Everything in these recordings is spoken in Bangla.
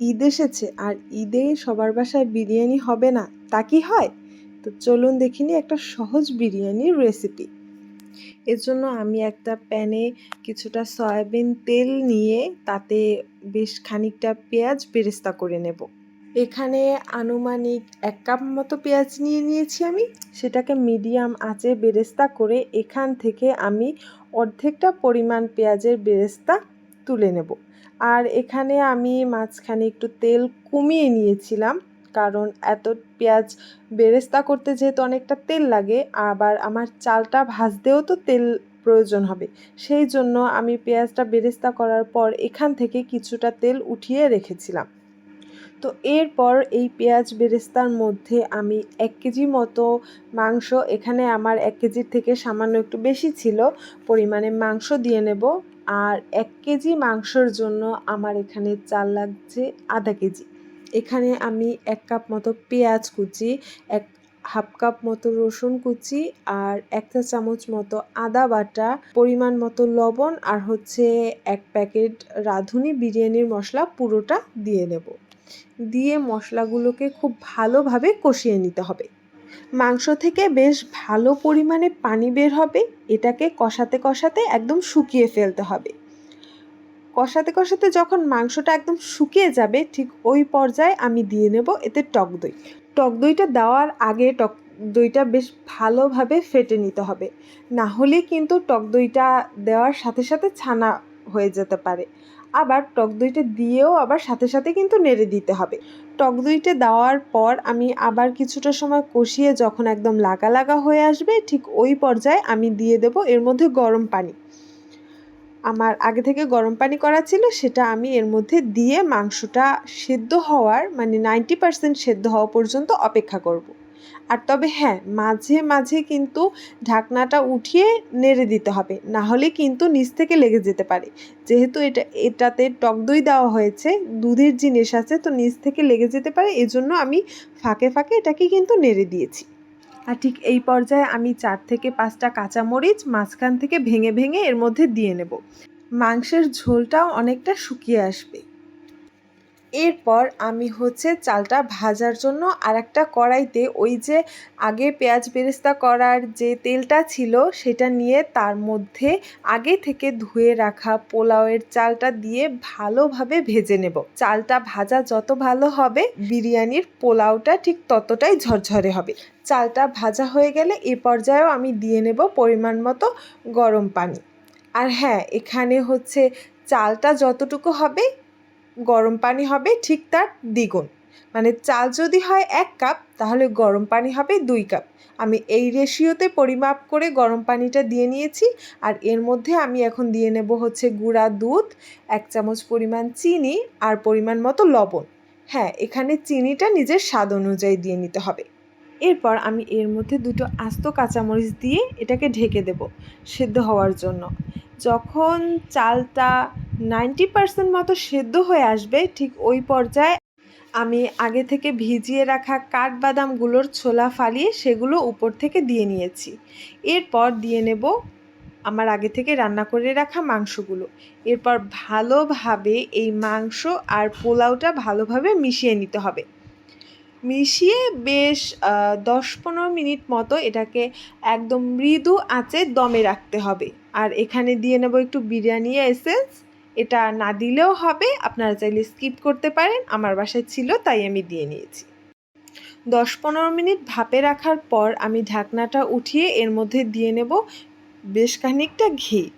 ঈদ এসেছে, আর ঈদে সবার বাসায় বিরিয়ানি হবে না, তা কি হয়? তো চলুন দেখিনি একটা সহজ বিরিয়ানির রেসিপি এর জন্য আমি একটা প্যানে কিছুটা সয়াবিন তেল নিয়ে তাতে বেশ খানিকটা পেঁয়াজ বেরেস্তা করে নেব। এখানে আনুমানিক এক কাপ মতো পেঁয়াজ নিয়ে নিয়েছি আমি। সেটাকে মিডিয়াম আঁচে বেরেস্তা করে এখান থেকে আমি অর্ধেকটা পরিমাণ পেঁয়াজের বেরেস্তা তুলে নেব। আর এখানে আমি মাঝখানে একটু তেল কমিয়ে নিয়েছিলাম, কারণ এত পেঁয়াজ বেরেস্তা করতে যেহেতু অনেকটা তেল লাগে, আবার আমার চালটা ভাজতেও তো তেল প্রয়োজন হবে। সেই জন্য আমি পেঁয়াজটা বেরেস্তা করার পর এখান থেকে কিছুটা তেল উঠিয়ে রেখেছিলাম। তো এরপর এই পেঁয়াজ বেরেস্তার মধ্যে আমি এক কেজি মতো মাংস, এখানে আমার এক কেজির থেকে সামান্য একটু বেশি ছিল, পরিমাণে মাংস দিয়ে নেব। আর এক কেজি মাংসর জন্য আমার এখানে চাল লাগছে আধা কেজি। এখানে আমি এক কাপ মতো পেঁয়াজ কুচি, এক হাফ কাপ মতো রসুন কুচি আর একটা চামচ মতো আদা বাটা, পরিমাণ মতো লবণ আর হচ্ছে এক প্যাকেট রাঁধুনি বিরিয়ানির মশলা পুরোটা দিয়ে নেব দিয়ে মশলাগুলোকে খুব ভালোভাবে কষিয়ে নিতে হবে। মাংস থেকে বেশ ভালো পরিমাণে পানি বের হবে, এটাকে কষাতে কষাতে একদম শুকিয়ে ফেলতে হবে। কষাতে কষাতে যখন মাংসটা একদম শুকিয়ে যাবে, ঠিক ওই পর্যায়ে আমি দিয়ে নেব এতে টক দই। টক দইটা দেওয়ার আগে টক দইটা বেশ ভালোভাবে ফেটে নিতে হবে। না হলে কিন্তু টক দইটা দেওয়ার সাথে সাথে ছানা হয়ে যেতে পারে। আবার টক দইটা দিয়েও আবার সাথে সাথে কিন্তু নেড়ে দিতে হবে। টক দইটা দেওয়ার পর আমি আবার কিছুটা সময় কষিয়ে যখন একদম লাগা লাগা হয়ে আসবে, ঠিক ওই পর্যায়ে আমি দিয়ে দেব এর মধ্যে গরম পানি আমার আগে থেকে গরম পানি করা ছিল, সেটা আমি এর মধ্যে দিয়ে মাংসটা সেদ্ধ হওয়ার মানে নাইনটি পার্সেন্ট সেদ্ধ হওয়া পর্যন্ত অপেক্ষা করব। আর তবে হ্যাঁ মাঝে মাঝে কিন্তু ঢাকনাটা উঠিয়ে নেড়ে দিতে হবে। না হলে কিন্তু নিচ থেকে লেগে যেতে পারে। যেহেতু এটা, এটাতে টক দই দেওয়া হয়েছে, দুধের জিনিস আছে, তো নিচ থেকে লেগে যেতে পারে। এজন্য আমি ফাঁকে ফাঁকে এটাকে কিন্তু নেড়ে দিয়েছি। আর ঠিক এই পর্যায়ে আমি চার থেকে পাঁচটা কাঁচামরিচ মাঝখান থেকে ভেঙে ভেঙে এর মধ্যে দিয়ে নেব। মাংসের ঝোলটাও অনেকটা শুকিয়ে আসবে। এরপর আমি হচ্ছে চালটা ভাজার জন্য আর একটা কড়াইতে ওই যে আগে পেঁয়াজ বেরেস্তা করার যে তেলটা ছিল সেটা নিয়ে তার মধ্যে আগে থেকে ধুয়ে রাখা পোলাওয়ের চালটা দিয়ে ভালোভাবে ভেজে নেব। চালটা ভাজা যত ভালো হবে, বিরিয়ানির পোলাওটা ঠিক ততটাই ঝরঝরে হবে। চালটা ভাজা হয়ে গেলে এ পর্যায়েও আমি দিয়ে নেব পরিমাণ মতো গরম পানি। আর হ্যাঁ এখানে হচ্ছে চালটা যতটুকু হবে গরম পানি হবে ঠিক তার দ্বিগুণ। মানে চাল যদি হয় এক কাপ, তাহলে গরম পানি হবে দুই কাপ। আমি এই রেশিওতে পরিমাপ করে গরম পানিটা দিয়ে নিয়েছি, আর এর মধ্যে আমি এখন দিয়ে নেব হচ্ছে গুঁড়া দুধ, এক চামচ পরিমাণ চিনি, আর পরিমাণ মতো লবণ। হ্যাঁ এখানে চিনিটা নিজের স্বাদ অনুযায়ী দিয়ে নিতে হবে। এরপর আমি এর মধ্যে দুটো আস্ত কাঁচামরিচ দিয়ে এটাকে ঢেকে দেব, সেদ্ধ হওয়ার জন্য। যখন চালটা নাইনটি পার্সেন্ট মতো সেদ্ধ হয়ে আসবে, ঠিক ওই পর্যায়ে আমি আগে থেকে ভিজিয়ে রাখা কাঠবাদামগুলোর ছোলা ফালিয়ে সেগুলো উপর থেকে দিয়ে নিয়েছি। এরপর দিয়ে নেব আমার আগে থেকে রান্না করে রাখা মাংসগুলো। এরপর ভালোভাবে এই মাংস আর পোলাওটা ভালোভাবে মিশিয়ে নিতে হবে। মিশিয়ে বেশ দশ পনেরো মিনিট মতো এটাকে একদম মৃদু আঁচে দমে রাখতে হবে। আর এখানে দিয়ে নেব একটু বিরিয়ানি এসেন্স। এটা না দিলেও হবে, আপনারা চাইলে স্কিপ করতে পারেন, আমার বাসায় ছিল, তাই আমি দিয়ে নিয়েছি। দশ পনেরো মিনিট ভাপে রাখার পর আমি ঢাকনাটা উঠিয়ে এর মধ্যে দিয়ে নেব বেশ খানিকটা ঘি।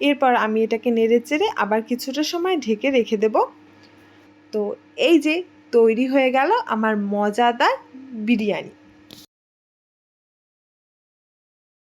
এরপর আমি এটাকে নেড়ে চেড়ে আবার কিছুটা সময় ঢেকে রেখে দেব। তো এই যে তৈরি হয়ে গেল আমার মজাদার বিরিয়ানি।